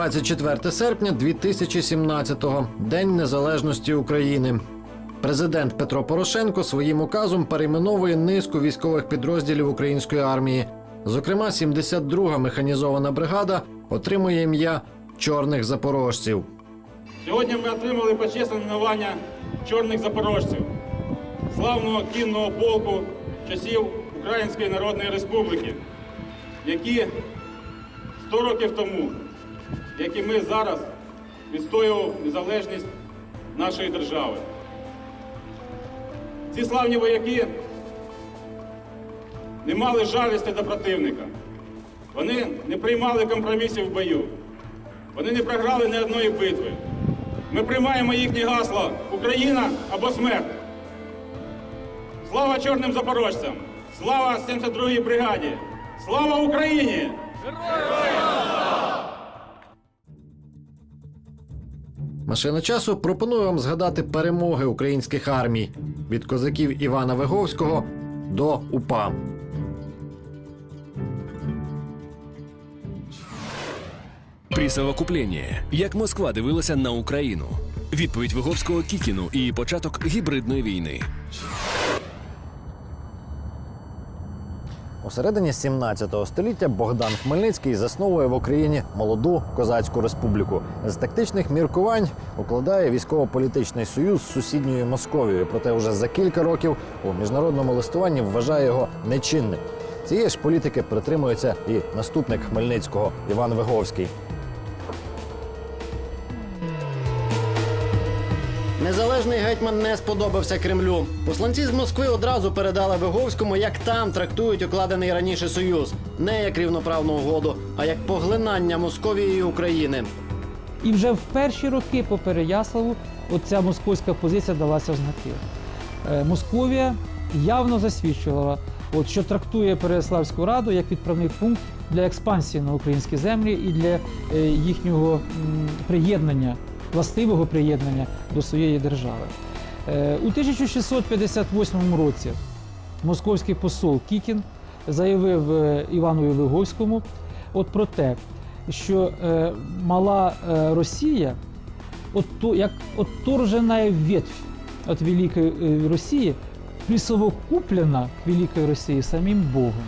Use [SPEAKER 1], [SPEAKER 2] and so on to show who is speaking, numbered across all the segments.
[SPEAKER 1] 24 серпня 2017-го – День Незалежності України. Президент Петро Порошенко своїм указом перейменовує низку військових підрозділів української армії. Зокрема, 72-га механізована бригада отримує ім'я чорних запорожців.
[SPEAKER 2] Сьогодні ми отримали почесне найменування чорних запорожців, славного кінного полку часів Української Народної Республіки, які 100 років тому, як і ми зараз, відстоював незалежність нашої держави. Ці славні вояки не мали жалісті до противника. Вони не приймали компромісів в бою. Вони не програли ні одної битви. Ми приймаємо їхнє гасло Україна або смерть. Слава чорним запорожцям! Слава 72-й бригаді! Слава Україні!
[SPEAKER 1] Машина часу пропонує вам згадати перемоги українських армій від козаків Івана Виговського до УПА.
[SPEAKER 3] Присовокуплення. Як Москва дивилася на Україну. Відповідь Виговського Кікіну і початок гібридної війни.
[SPEAKER 1] У середині 17 століття Богдан Хмельницький засновує в Україні молоду козацьку республіку. З тактичних міркувань укладає військово-політичний союз з сусідньою Московією. Проте вже за кілька років у міжнародному листуванні вважає його нечинним. Цієї ж політики притримується і наступник Хмельницького Іван Виговський. Незалежний гетьман не сподобався Кремлю. Посланці з Москви одразу передали Виговському, як там трактують укладений раніше союз, не як рівноправну угоду, а як поглинання Московії і України.
[SPEAKER 4] І вже в перші роки по Переяславу оця московська позиція далася в знаки. Е, Московія явно засвідчувала, от, що трактує Переяславську раду як відправний пункт для експансії на українські землі і для е, їхнього приєднання, властивого приєднання до своєї держави. Е, У 1658 році московський посол Кікін заявив е, Іванові Виговському от про те, що е, мала Росія, як отторжена ветвь від Великої Росії, присовокуплена Великої Росії самим Богом.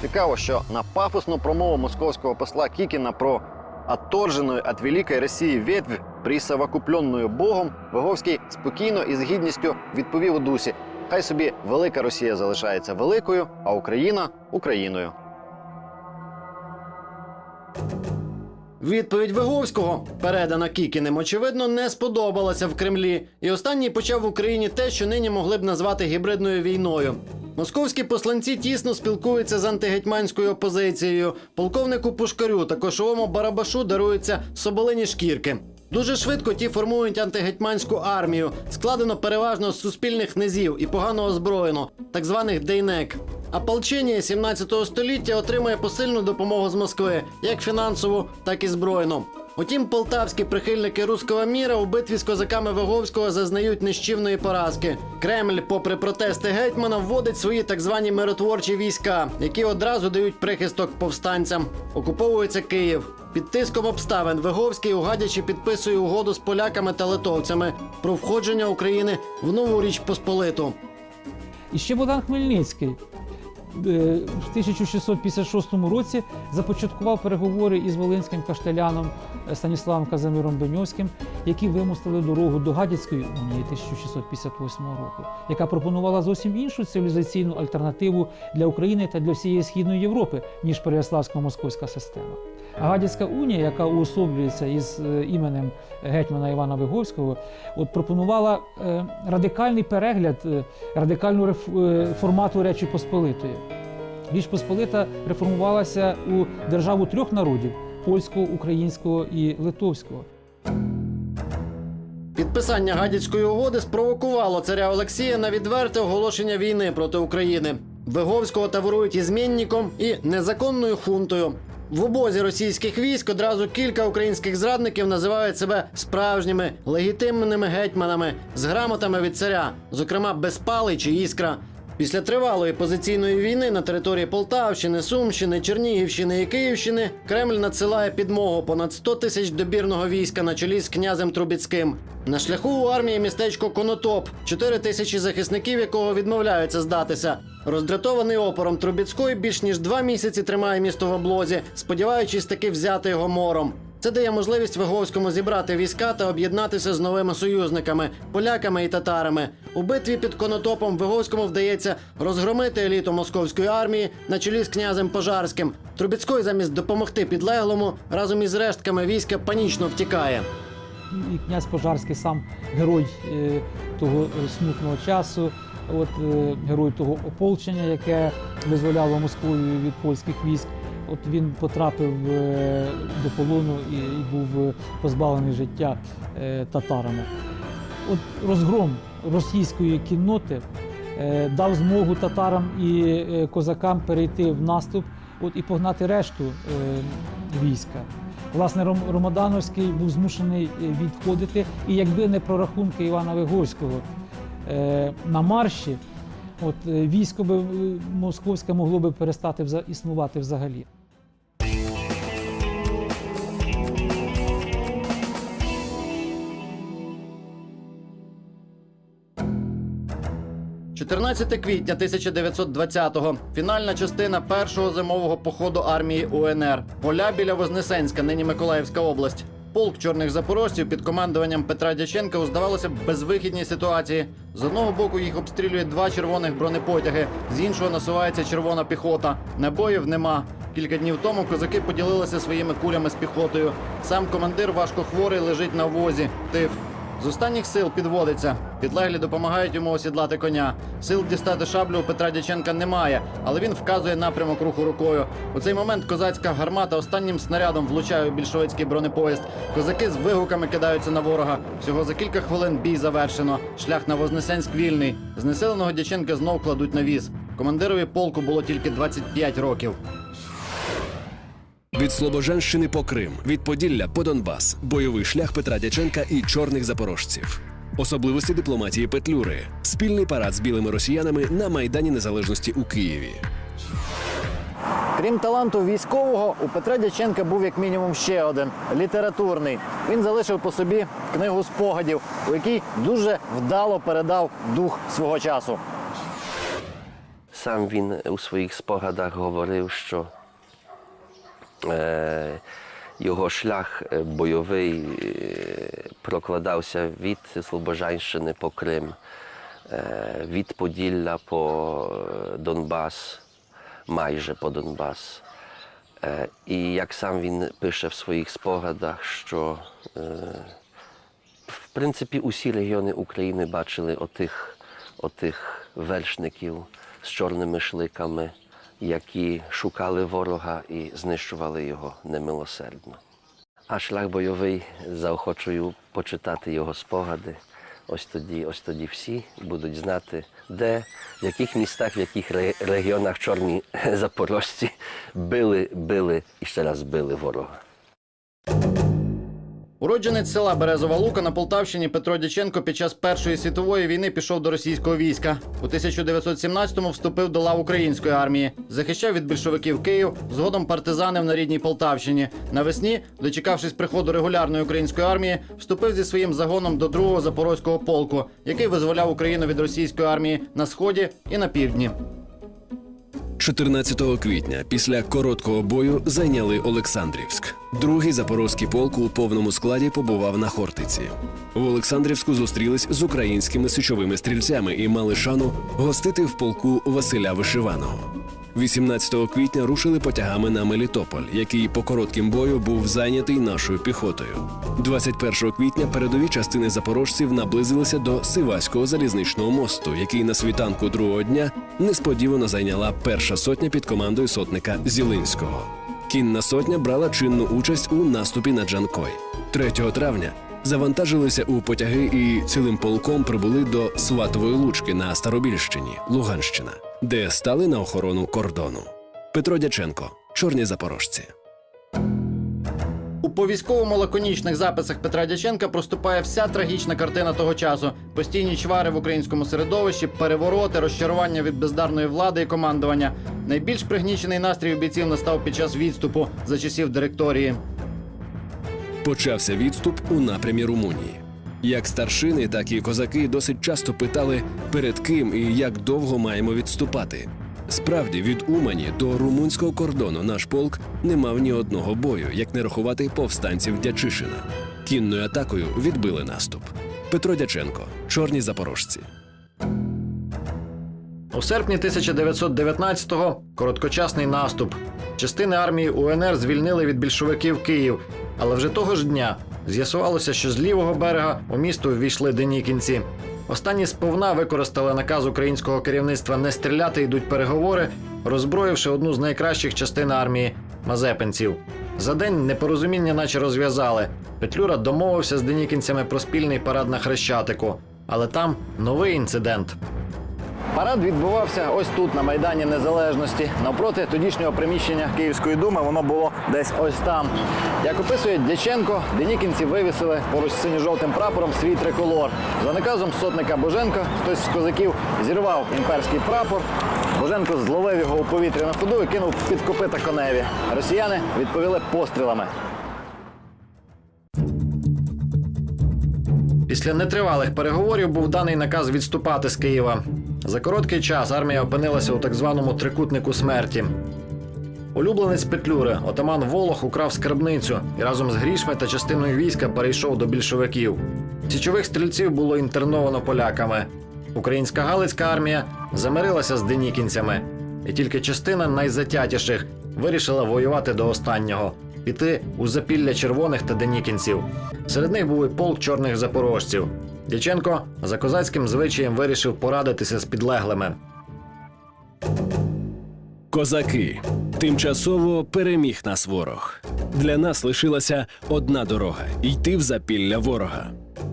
[SPEAKER 1] Цікаво, що на пафосну промову московського посла Кікіна про отторженую від Великої Росії ветвь, присовокупленную Богом, Виговський спокійно і з гідністю відповів у дусі: хай собі велика Росія залишається великою, а Україна Україною. Відповідь Виговського, передана Кікіним, очевидно, не сподобалася в Кремлі, і останній почав в Україні те, що нині могли б назвати гібридною війною. Московські посланці тісно спілкуються з антигетьманською опозицією. Полковнику Пушкарю та кошовому Барабашу даруються соболині шкірки. Дуже швидко ті формують антигетьманську армію, складено переважно з суспільних низів і погано озброєно, так званих дейнек. А полчення 17 століття отримує посильну допомогу з Москви, як фінансову, так і збройну. Утім, полтавські прихильники руського міра у битві з козаками Виговського зазнають нищівної поразки. Кремль, попри протести гетьмана, вводить свої так звані миротворчі війська, які одразу дають прихисток повстанцям. Окуповується Київ. Під тиском обставин Виговський, угадячи, підписує угоду з поляками та литовцями про входження України в нову річ Посполиту.
[SPEAKER 4] І ще Богдан Хмельницький в 1656 році започаткував переговори із волинським каштеляном е, Станіславом Казимиром Беньовським, які вимостили дорогу до Гадяцької унії 1658 року, яка пропонувала зовсім іншу цивілізаційну альтернативу для України та для всієї східної Європи, ніж Переяславсько-московська система. Гадяцька унія, яка уособлюється із е, іменем гетьмана Івана Виговського, от пропонувала е, радикальний перегляд, е, радикальну формату Речі Посполитої. Річ Посполита реформувалася у державу трьох народів польського, українського і литовського.
[SPEAKER 1] Підписання гадяцької угоди спровокувало царя Олексія на відверте оголошення війни проти України. Виговського таврують і змінником, і незаконною хунтою. В обозі російських військ одразу кілька українських зрадників називають себе справжніми легітимними гетьманами з грамотами від царя, зокрема Безпалий чи Іскра. Після тривалої позиційної війни на території Полтавщини, Сумщини, Чернігівщини і Київщини Кремль надсилає підмогу понад 100 тисяч добірного війська на чолі з князем Трубіцьким. На шляху у армії містечко Конотоп, 4 тисячі захисників, якого відмовляються здатися. Роздратований опором Трубіцької більш ніж два місяці тримає місто в облозі, сподіваючись таки взяти його мором. Це дає можливість Виговському зібрати війська та об'єднатися з новими союзниками поляками і татарами. У битві під Конотопом Виговському вдається розгромити еліту московської армії на чолі з князем Пожарським. Трубіцький замість допомогти підлеглому разом із рештками війська панічно втікає.
[SPEAKER 4] І князь Пожарський сам герой е, того е, смутного часу, от е, герой того ополчення, яке визволяло Московію від польських військ. От він потрапив е, до полону і, був е, позбавлений життя е, татарами. От розгром російської кінноти дав змогу татарам і козакам перейти в наступ от, і погнати решту війська. Власне, Ром- Ромодановський був змушений відходити, і якби не прорахунки Івана Вигорського на марші, от, військо би, московське могло би перестати існувати взагалі.
[SPEAKER 1] 14 квітня 1920-го. Фінальна частина першого зимового походу армії УНР. Поля біля Вознесенська, нині Миколаївська область. Полк чорних запорожців під командуванням Петра Дяченка здавалося б безвихідній ситуації. З одного боку їх обстрілюють два червоних бронепотяги, з іншого насувається червона піхота. Набоїв нема. Кілька днів тому козаки поділилися своїми кулями з піхотою. Сам командир важко хворий лежить на возі. Тиф. З останніх сил підводиться. Підлеглі допомагають йому осідлати коня. Сил дістати шаблю у Петра Дяченка немає, але він вказує напрямок руху рукою. У цей момент козацька гармата останнім снарядом влучає у більшовицький бронепоїзд. Козаки з вигуками кидаються на ворога. Всього за кілька хвилин бій завершено. Шлях на Вознесенськ вільний. Знеселеного Дяченка знов кладуть на віз. Командирові полку було тільки 25 років.
[SPEAKER 3] Від Слобожанщини по Крим, від Поділля по Донбас, бойовий шлях Петра Дяченка і чорних запорожців. Особливості дипломатії Петлюри, спільний парад з білими росіянами на Майдані Незалежності у Києві.
[SPEAKER 1] Крім таланту військового, у Петра Дяченка був як мінімум ще один літературний. Він залишив по собі книгу спогадів, у якій дуже вдало передав дух свого часу.
[SPEAKER 5] Сам він у своїх спогадах говорив, що його шлях е, бойовий е, прокладався від Слобожанщини по Крим, е, від Поділля по е, Донбас, майже по Донбас. Е, і як сам він пише в своїх спогадах, що е, в принципі усі регіони України бачили отих, отих вершників з чорними шликами, які шукали ворога і знищували його немилосердно. А шлях бойовий заохочую почитати його спогади. Ось тоді, ось тоді всі будуть знати, де, в яких містах, в яких регіонах чорні запорожці били, били і ще раз били ворога.
[SPEAKER 1] Уродженець села Березова Лука на Полтавщині Петро Дяченко під час Першої світової війни пішов до російського війська. У 1917-му вступив до лав української армії, захищав від більшовиків Київ, згодом партизанив на рідній Полтавщині. Навесні, дочекавшись приходу регулярної української армії, вступив зі своїм загоном до другого запорозького полку, який визволяв Україну від російської армії на сході і на півдні.
[SPEAKER 3] 14 квітня після короткого бою зайняли Олександрівськ. Другий запорозький полк у повному складі побував на Хортиці. В Олександрівську зустрілись з українськими січовими стрільцями і мали шану гостити в полку Василя Вишиваного. 18 квітня рушили потягами на Мелітополь, який по коротким бою був зайнятий нашою піхотою. 21 квітня передові частини запорожців наблизилися до Сиваського залізничного мосту, який на світанку другого дня несподівано зайняла перша сотня під командою сотника Зілинського. Кінна сотня брала чинну участь у наступі на Джанкой. 3 травня завантажилися у потяги і цілим полком прибули до Сватової Лучки на Старобільщині, Луганщина, де стали на охорону кордону. Петро Дяченко, чорні запорожці.
[SPEAKER 1] У повійськовому лаконічних записах Петра Дяченка проступає вся трагічна картина того часу: постійні чвари в українському середовищі, перевороти, розчарування від бездарної влади і командування. Найбільш пригнічений настрій у бійців настав під час відступу за часів директорії.
[SPEAKER 3] Почався відступ у напрямі Румунії. Як старшини, так і козаки досить часто питали, перед ким і як довго маємо відступати. Справді, від Умані до румунського кордону наш полк не мав ні одного бою, як не рахувати повстанців Дячишина. Кінною атакою відбили наступ. Петро Дяченко, чорні запорожці.
[SPEAKER 1] У серпні 1919-го короткочасний наступ. Частини армії УНР звільнили від більшовиків Київ, але вже того ж дня з'ясувалося, що з лівого берега у місто ввійшли денікінці. Останні сповна використали наказ українського керівництва не стріляти, йдуть переговори, роззброївши одну з найкращих частин армії мазепинців. За день непорозуміння наче розв'язали. Петлюра домовився з денікінцями про спільний парад на Хрещатику, але там новий інцидент. Парад відбувався ось тут, на Майдані Незалежності, навпроти тодішнього приміщення Київської думи. Воно було десь ось там. Як описує Дяченко, денікінці вивісили поруч з синьо-жовтим прапором свій триколор. За наказом сотника Боженка хтось з козаків зірвав імперський прапор. Боженко зловив його у повітря на ходу і кинув під копита коневі. Росіяни відповіли пострілами. Після нетривалих переговорів був даний наказ відступати з Києва. За короткий час армія опинилася у так званому трикутнику смерті. Улюбленець Петлюри, отаман Волох, украв скарбницю і разом з грішми та частиною війська перейшов до більшовиків. Січових стрільців було інтерновано поляками. Українська Галицька армія замирилася з денікінцями, і тільки частина найзатятіших вирішила воювати до останнього, піти у запілля червоних та денікінців. Серед них був і полк чорних запорожців. Дяченко за козацьким звичаєм вирішив порадитися з підлеглими.
[SPEAKER 3] Козаки. Тимчасово переміг нас ворог. Для нас лишилася одна дорога йти в запілля ворога.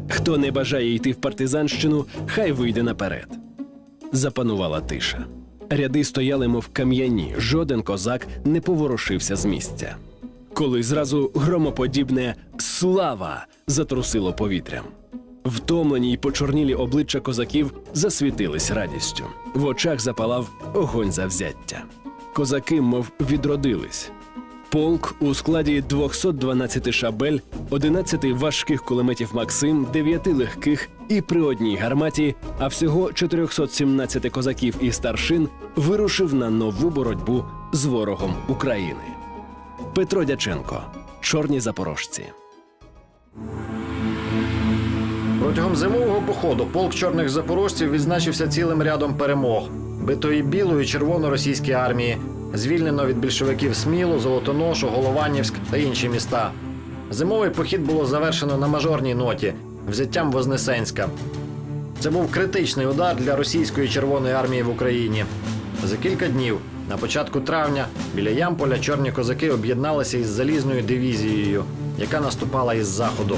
[SPEAKER 3] Хто не бажає йти в партизанщину, хай вийде наперед. Запанувала тиша. Ряди стояли, мов кам'яні, жоден козак не поворушився з місця. Коли зразу громоподібне слава затрусило повітрям. Втомлені й почорнілі обличчя козаків засвітились радістю. В очах запалав огонь завзяття. Козаки, мов відродились. Полк у складі 212 шабель, 11 важких кулеметів Максим, 9 легких і при одній гарматі, а всього 417 козаків і старшин вирушив на нову боротьбу з ворогом України. Петро Дяченко, чорні запорожці.
[SPEAKER 1] Протягом зимового походу полк чорних запорожців відзначився цілим рядом перемог: битої білої червоно-російській армії, звільнено від більшовиків Смілу, Золотоношу, Голованівськ та інші міста. Зимовий похід було завершено на мажорній ноті взяттям Вознесенська. Це був критичний удар для російської Червоної армії в Україні. За кілька днів, на початку травня, біля Ямполя чорні козаки об'єдналися із залізною дивізією, яка наступала із заходу.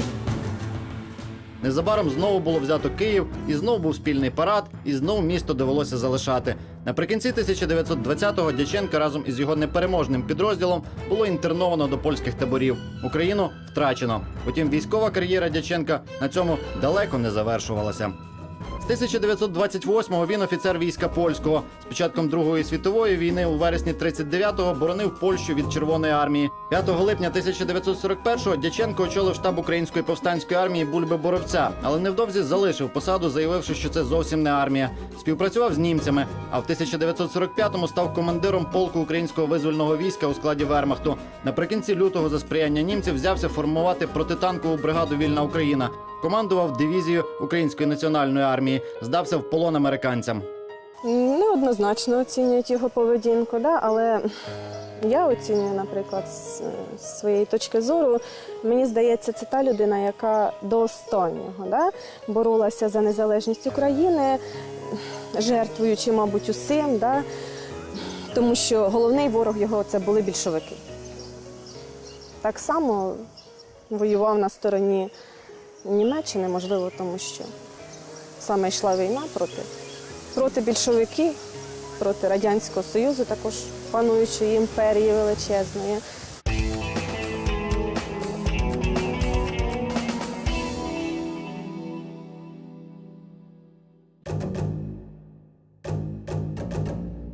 [SPEAKER 1] Незабаром знову було взято Київ, і знову був спільний парад, і знову місто довелося залишати. Наприкінці 1920-го Дяченка разом із його непереможним підрозділом було інтерновано до польських таборів. Україну втрачено. Утім, військова кар'єра Дяченка на цьому далеко не завершувалася. З 1928-го він офіцер війська польського. З початком Другої світової війни у вересні 39-го боронив Польщу від Червоної армії. 5 липня 1941-го Дяченко очолив штаб української повстанської армії Бульби Боровця, але невдовзі залишив посаду, заявивши, що це зовсім не армія. Співпрацював з німцями. А в 1945-му став командиром полку українського визвольного війська у складі Вермахту. Наприкінці лютого за сприяння німців взявся формувати протитанкову бригаду Вільна Україна. Командував дивізією Української національної армії, здався в полон американцям.
[SPEAKER 6] Неоднозначно оцінюють його поведінку, да? але я оцінюю, наприклад, з своєї точки зору. Мені здається, це та людина, яка до останнього да? боролася за незалежність України, жертвуючи, мабуть, усім, да? тому що головний ворог його це були більшовики. Так само воював на стороні Німеччини, можливо, тому що саме йшла війна проти проти більшовиків, проти Радянського Союзу, також пануючої імперії величезної.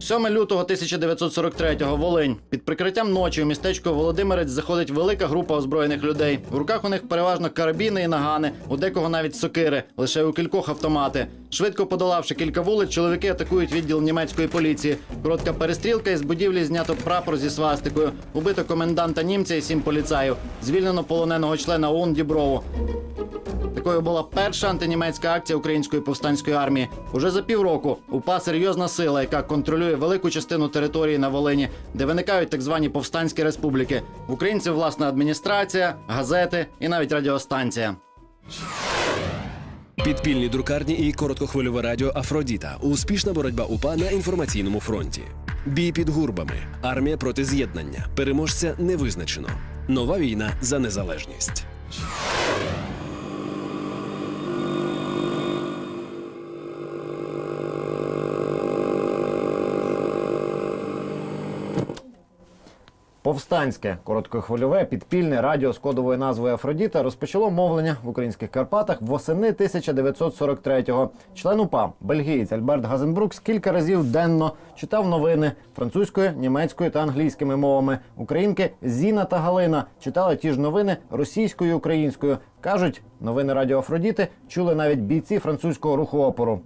[SPEAKER 7] 7 лютого 1943-го Волинь. Під прикриттям ночі у містечко Володимирець заходить велика група озброєних людей. В руках у них переважно карабіни і нагани, у декого навіть сокири, лише у кількох автомати. Швидко подолавши кілька вулиць, чоловіки атакують відділ німецької поліції. Коротка перестрілка із будівлі знято прапор зі свастикою. Убито коменданта німця і сім поліцаїв. Звільнено полоненого члена ОУН Діброву. Такою була перша антинімецька акція української повстанської армії. Уже за півроку УПА серйозна сила, яка контролює велику частину території на Волині, де виникають так звані повстанські республіки. В українців власна адміністрація, газети і навіть радіостанція.
[SPEAKER 3] Підпільні друкарні і короткохвильове радіо Афродіта. Успішна боротьба УПА на інформаційному фронті. Бій під гурбами. Армія проти з'єднання. Переможця не визначено. Нова війна за незалежність.
[SPEAKER 7] Повстанське короткохвильове підпільне радіо з кодовою назвою Афродіта розпочало мовлення в українських Карпатах восени 1943-го. Член УПА, бельгієць Альберт Газенбрукс кілька разів денно читав новини французькою, німецькою та англійськими мовами. Українки Зіна та Галина читали ті ж новини російською і українською. кажуть, новини радіо Афродіти чули навіть бійці французького руху опору.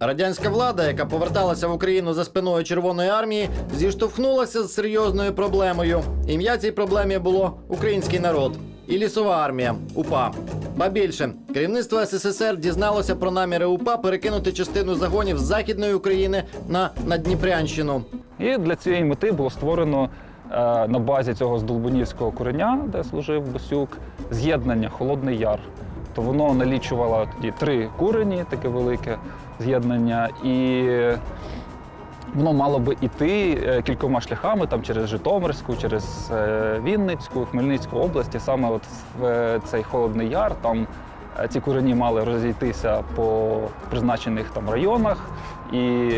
[SPEAKER 7] Радянська влада, яка поверталася в Україну за спиною Червоної армії, зіштовхнулася з серйозною проблемою. Ім'я цій проблемі було український народ і лісова армія УПА. Ба більше керівництво СССР дізналося про наміри УПА перекинути частину загонів з західної України на Надніпрянщину.
[SPEAKER 8] І для цієї мети було створено е, на базі цього здолбунівського кореня, де служив Босюк, з'єднання Холодний Яр. То воно налічувало тоді три курені, таке велике з'єднання, і воно мало би іти е, кількома шляхами там через Житомирську, через е, Вінницьку, Хмельницьку області. Саме от в е, цей Холодний Яр там ці курені мали розійтися по призначених там районах і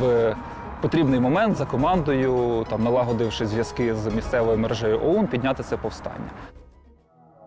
[SPEAKER 8] в потрібний момент за командою, там налагодивши зв'язки з місцевою мережею ОУН, підняти це повстання.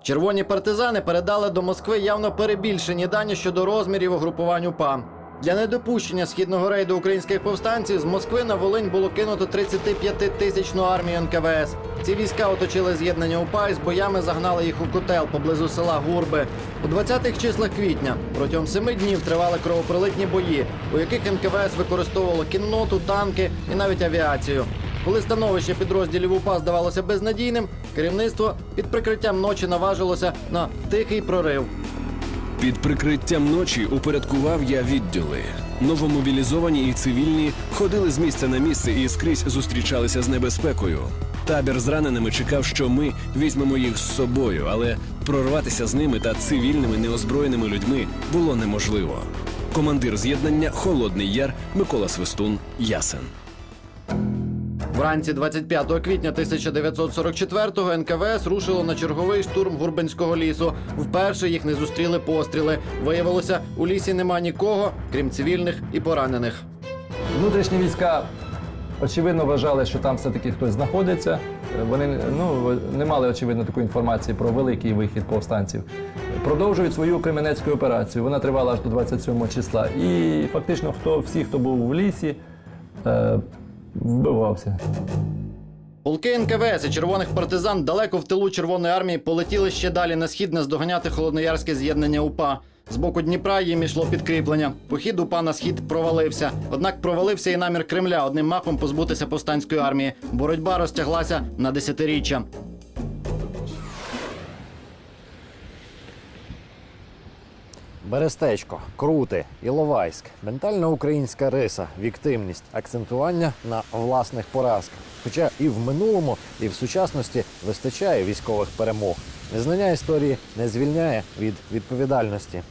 [SPEAKER 7] Червоні партизани передали до Москви явно перебільшені дані щодо розмірів угрупувань УПА. Для недопущення східного рейду українських повстанців з Москви на Волинь було кинуто 35-тисячну армію НКВС. Ці війська оточили з'єднання УПА і з боями загнали їх у котел поблизу села Гурби. У 20-х числах квітня протягом семи днів тривали кровопролитні бої, у яких НКВС використовувало кінноту, танки і навіть авіацію. Коли становище підрозділів УПА здавалося безнадійним, керівництво під прикриттям ночі наважилося на тихий прорив.
[SPEAKER 3] Під прикриттям ночі упорядкував я відділи. Новомобілізовані і цивільні ходили з місця на місце і скрізь зустрічалися з небезпекою. Табір з раненими чекав, що ми візьмемо їх з собою, але прорватися з ними та цивільними неозброєними людьми було неможливо. Командир з'єднання Холодний Яр Микола Свистун Ясен.
[SPEAKER 7] Вранці 25 квітня 1944-го НКВС рушило на черговий штурм Гурбинського лісу. Вперше їх не зустріли постріли. Виявилося, у лісі нема нікого, крім цивільних і поранених.
[SPEAKER 9] Внутрішні війська очевидно вважали, що там все-таки хтось знаходиться. Вони ну, не мали очевидно такої інформації про великий вихід повстанців. Продовжують свою кременецьку операцію. Вона тривала аж до 27 числа. І фактично, хто всі, хто був в лісі, е, вбивався.
[SPEAKER 7] Полки НКВС і червоних партизан далеко в тилу Червоної армії полетіли ще далі на схід наздоганяти холодноярське з'єднання УПА. З боку Дніпра їм ішло підкріплення. Похід УПА на схід провалився. Однак провалився і намір Кремля одним махом позбутися повстанської армії. Боротьба розтяглася на десятиріччя.
[SPEAKER 1] Берестечко, Крути, Іловайськ, ментальна українська риса, віктивність, акцентування на власних поразках. Хоча і в минулому, і в сучасності вистачає військових перемог. Незнання історії не звільняє від відповідальності.